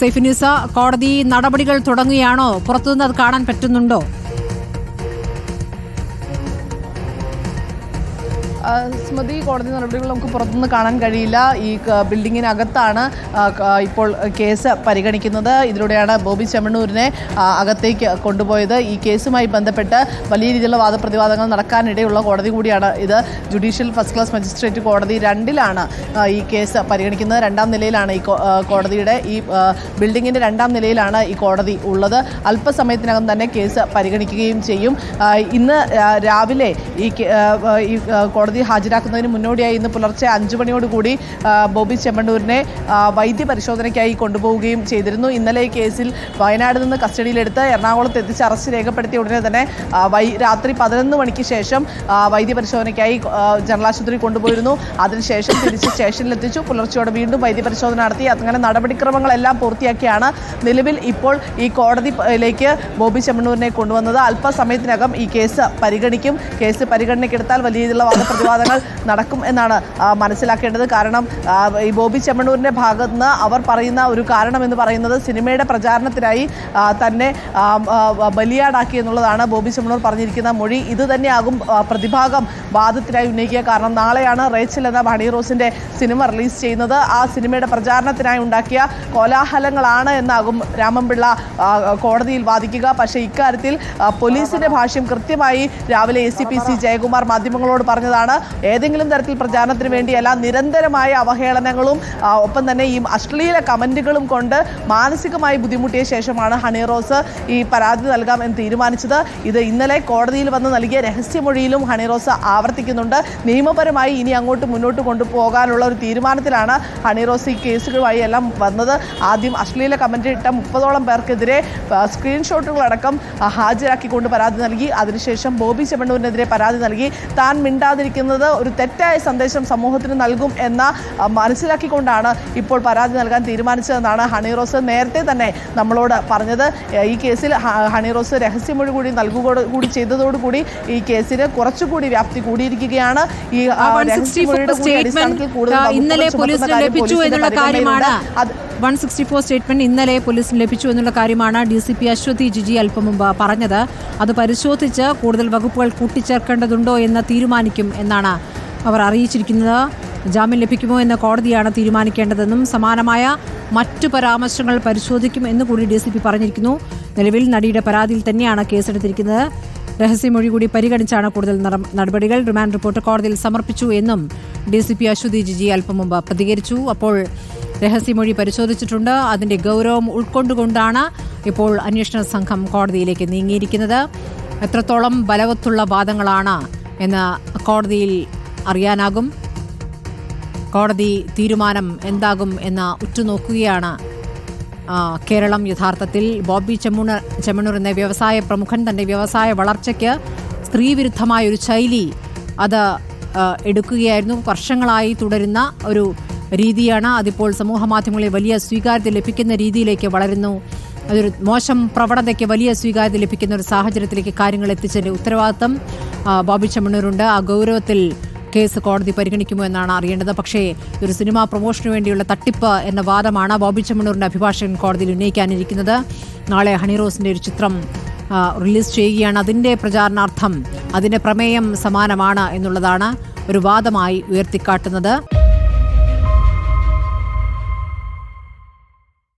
സൈഫിനിസ കോടതി നടപടികൾ തുടങ്ങുകയാണോ? പുറത്തുനിന്ന് അത് കാണാൻ പറ്റുന്നുണ്ടോ? സ്മൃതി കോടതി നടപടികൾ നമുക്ക് പുറത്തുനിന്ന് കാണാൻ കഴിയില്ല. ഈ ബിൽഡിങ്ങിനകത്താണ് ഇപ്പോൾ കേസ് പരിഗണിക്കുന്നത്. ഇതിലൂടെയാണ് ബോബി ചെമ്മണ്ണൂരിനെ അകത്തേക്ക് കൊണ്ടുപോയത്. ഈ കേസുമായി ബന്ധപ്പെട്ട് വലിയ രീതിയിലുള്ള വാദപ്രതിവാദങ്ങൾ നടക്കാനിടയുള്ള കോടതി കൂടിയാണ് ഇത്. ജുഡീഷ്യൽ ഫസ്റ്റ് ക്ലാസ് മജിസ്ട്രേറ്റ് കോടതി രണ്ടിലാണ് ഈ കേസ് പരിഗണിക്കുന്നത്. രണ്ടാം നിലയിലാണ് ഈ കോടതിയുടെ ഈ ബിൽഡിങ്ങിന്റെ രണ്ടാം നിലയിലാണ് ഈ കോടതി ഉള്ളത്. അല്പസമയത്തിനകം തന്നെ കേസ് പരിഗണിക്കുകയും ചെയ്യും. ഇന്ന് രാവിലെ ഈ കേ- ആ, ആ, ഈ ആ, കോടതി ഹാജരാക്കുന്നതിന് മുന്നോടിയായി ഇന്ന് പുലർച്ചെ അഞ്ചു മണിയോടുകൂടി ബോബി ചെമ്മണ്ണൂരിനെ വൈദ്യ പരിശോധനയ്ക്കായി കൊണ്ടുപോവുകയും ചെയ്തിരുന്നു. ഇന്നലെ ഈ കേസിൽ വയനാട് നിന്ന് കസ്റ്റഡിയിലെടുത്ത് എറണാകുളത്ത് എത്തിച്ച് അറസ്റ്റ് രേഖപ്പെടുത്തിയ ഉടനെ തന്നെ വൈ രാത്രി പതിനൊന്ന് മണിക്ക് ശേഷം വൈദ്യ പരിശോധനയ്ക്കായി ജനറൽ ആശുപത്രി കൊണ്ടുപോയിരുന്നു. അതിനുശേഷം തിരിച്ച് സ്റ്റേഷനിലെത്തിച്ചു. പുലർച്ചയോടെ വീണ്ടും വൈദ്യ പരിശോധന നടത്തി. അങ്ങനെ നടപടിക്രമങ്ങളെല്ലാം പൂർത്തിയാക്കിയാണ് നിലവിൽ ഇപ്പോൾ ഈ കോടതിയിലേക്ക് ബോബി ചെമ്മണ്ണൂരിനെ കൊണ്ടുവന്നത്. അല്പസമയത്തിനകം ഈ കേസ് പരിഗണിക്കും. കേസ് പരിഗണനയ്ക്കെടുത്താൽ വലിയ രീതിയിലുള്ള വാദപ്രതിവാദങ്ങൾ നടക്കും എന്നാണ് മനസ്സിലാക്കേണ്ടത്. കാരണം ഈ ബോബി ചെമ്മണ്ണൂരിന്റെ ഭാഗത്ത് നിന്ന് അവർ പറയുന്ന ഒരു കാരണം എന്ന് പറയുന്നത് സിനിമയുടെ പ്രചാരണത്തിനായി തന്നെ ബലിയാടാക്കി എന്നുള്ളതാണ് ബോബി ചെമ്മണൂർ പറഞ്ഞിരിക്കുന്ന മൊഴി. ഇത് തന്നെയാകും പ്രതിഭാഗം വാദത്തിനായി ഉന്നയിക്കുക. കാരണം നാളെയാണ് റേച്ചൽ എന്ന ഹണി റോസിന്റെ സിനിമ റിലീസ് ചെയ്യുന്നത്. ആ സിനിമയുടെ പ്രചാരണത്തിനായി ഉണ്ടാക്കിയ കോലാഹലങ്ങളാണ് എന്നാകും രാമൻപിള്ള കോടതിയിൽ വാദിക്കുക. പക്ഷേ ഇക്കാര്യത്തിൽ പോലീസിന്റെ ഭാഷ്യം കൃത്യമായി രാവിലെ A C P C Jayakumar മാധ്യമങ്ങളോട് പറഞ്ഞതാണ്. ഏതെങ്കിലും തരത്തിൽ പ്രചാരണത്തിന് വേണ്ടിയല്ല നിരന്തരമായ അവഹേളനങ്ങളും ഒപ്പം തന്നെ ഈ അശ്ലീല കമന്റുകളും കൊണ്ട് മാനസികമായി ബുദ്ധിമുട്ടിയ ശേഷമാണ് ഹണി റോസ് ഈ പരാതി നൽകാം എന്ന് തീരുമാനിച്ചത്. ഇത് ഇന്നലെ കോടതിയിൽ വന്ന് നൽകിയ രഹസ്യമൊഴിയിലും ഹണി റോസ് ആവർത്തിക്കുന്നുണ്ട്. നിയമപരമായി ഇനി അങ്ങോട്ട് മുന്നോട്ട് കൊണ്ടുപോകാനുള്ള ഒരു തീരുമാനത്തിലാണ് ഹണി റോസ് ഈ കേസുകളുമായി എല്ലാം വന്നത്. ആദ്യം അശ്ലീല കമന്റ് ഇട്ട മുപ്പതോളം പേർക്കെതിരെ സ്ക്രീൻഷോട്ടുകളടക്കം ഹാജരാക്കിക്കൊണ്ട് പരാതി നൽകി. അതിനുശേഷം ബോബി ചെമ്മണ്ണൂരിനെതിരെ പരാതി നൽകി. താൻ മിണ്ടാതിരിക്കുന്നത് ഒരു തെറ്റായ സന്ദേശം സമൂഹത്തിന് നൽകും എന്ന മനസ്സിലാക്കിക്കൊണ്ടാണ് ഇപ്പോൾ പരാതി നൽകാൻ തീരുമാനിച്ചതെന്നാണ് ഹണി റോസ് നേരത്തെ തന്നെ നമ്മളോട് പറഞ്ഞത്. ഈ കേസിൽ ഹണി റോസ് രഹസ്യമൊഴി കൂടി നൽകുക കൂടി ചെയ്തതോടുകൂടി ഈ കേസിന് കുറച്ചുകൂടി വ്യാപ്തി കൂടിയിരിക്കുകയാണ്. ഈ രഹസ്യമൊഴിയുടെ കൂടി അടിസ്ഥാനത്തിൽ കൂടുതൽ ലഭിച്ചു എന്നുള്ള കാര്യമാണ്. വൺ സിക്സ്റ്റി ഫോർ സ്റ്റേറ്റ്മെന്റ് ഇന്നലെ പോലീസിന് ലഭിച്ചു എന്നുള്ള കാര്യമാണ് D C P Aswathy Jiji അല്പം മുമ്പ് പറഞ്ഞത്. അത് പരിശോധിച്ച് കൂടുതൽ വകുപ്പുകൾ കൂട്ടിച്ചേർക്കേണ്ടതുണ്ടോ എന്ന് തീരുമാനിക്കും എന്നാണ് അവർ അറിയിച്ചിരിക്കുന്നത്. ജാമ്യം ലഭിക്കുമോ എന്ന് കോടതിയാണ് തീരുമാനിക്കേണ്ടതെന്നും സമാനമായ മറ്റു പരാമർശങ്ങൾ പരിശോധിക്കും എന്ന് കൂടി ഡി സി പി പറഞ്ഞിരിക്കുന്നു. നിലവിൽ നടിയുടെ പരാതിയിൽ തന്നെയാണ് കേസെടുത്തിരിക്കുന്നത്. രഹസ്യമൊഴി കൂടി പരിഗണിച്ചാണ് കൂടുതൽ നട- നടപടികൾ. റിമാൻഡ് റിപ്പോർട്ട് കോടതിയിൽ സമർപ്പിച്ചു എന്നും D C P Aswathy Jiji അല്പം മുമ്പ് പ്രതികരിച്ചു. അപ്പോൾ രഹസ്യമൊഴി പരിശോധിച്ചിട്ടുണ്ട്. അതിന്റെ ഗൗരവം ഉൾക്കൊണ്ടുകൊണ്ടാണ് ഇപ്പോൾ അന്വേഷണ സംഘം കോടതിയിലേക്ക് നീങ്ങിയിരിക്കുന്നത്. എത്രത്തോളം ബലവത്തുള്ള വാദങ്ങളാണ് എന്ന് കോടതിയിൽ അറിയാനാകും. കോടതി തീരുമാനം എന്താകും എന്ന് ഉറ്റുനോക്കുകയാണ് കേരളം യഥാർത്ഥത്തിൽ. ബോബി ചെമ്മണ്ണൂർ ചെമ്മണൂർ എന്ന വ്യവസായ പ്രമുഖൻ തന്റെ വ്യവസായ വളർച്ചയ്ക്ക് സ്ത്രീവിരുദ്ധമായ ഒരു ശൈലി അത് എടുക്കുകയായിരുന്നു. വർഷങ്ങളായി തുടരുന്ന ഒരു രീതിയാണ്. അതിപ്പോൾ സമൂഹ മാധ്യമങ്ങളിൽ വലിയ സ്വീകാര്യത ലഭിക്കുന്ന രീതിയിലേക്ക് വളരുന്നു. അതൊരു മോശം പ്രവണതയ്ക്ക് വലിയ സ്വീകാര്യത ലഭിക്കുന്ന ഒരു സാഹചര്യത്തിലേക്ക് കാര്യങ്ങൾ എത്തിച്ചതിന്റെ ഉത്തരവാദിത്തം ബോബി ചെമ്മണ്ണൂരുണ്ട് ആ ഗൗരവത്തിൽ കേസ് കോടതി പരിഗണിക്കുമോ എന്നാണ് അറിയേണ്ടത്. പക്ഷേ ഒരു സിനിമാ പ്രൊമോഷന് വേണ്ടിയുള്ള തട്ടിപ്പ് എന്ന വാദമാണ് ബോബി ചെമ്മണ്ണൂരിന്റെ അഭിഭാഷകൻ കോടതിയിൽ ഉന്നയിക്കാനിരിക്കുന്നത്. നാളെ ഹണിറോസിന്റെ ഒരു ചിത്രം റിലീസ് ചെയ്യുകയാണ്. അതിന്റെ പ്രചാരണാർത്ഥം അതിന്റെ പ്രമേയം സമാനമാണ് എന്നുള്ളതാണ് ഒരു വാദമായി ഉയർത്തിക്കാട്ടുന്നത്.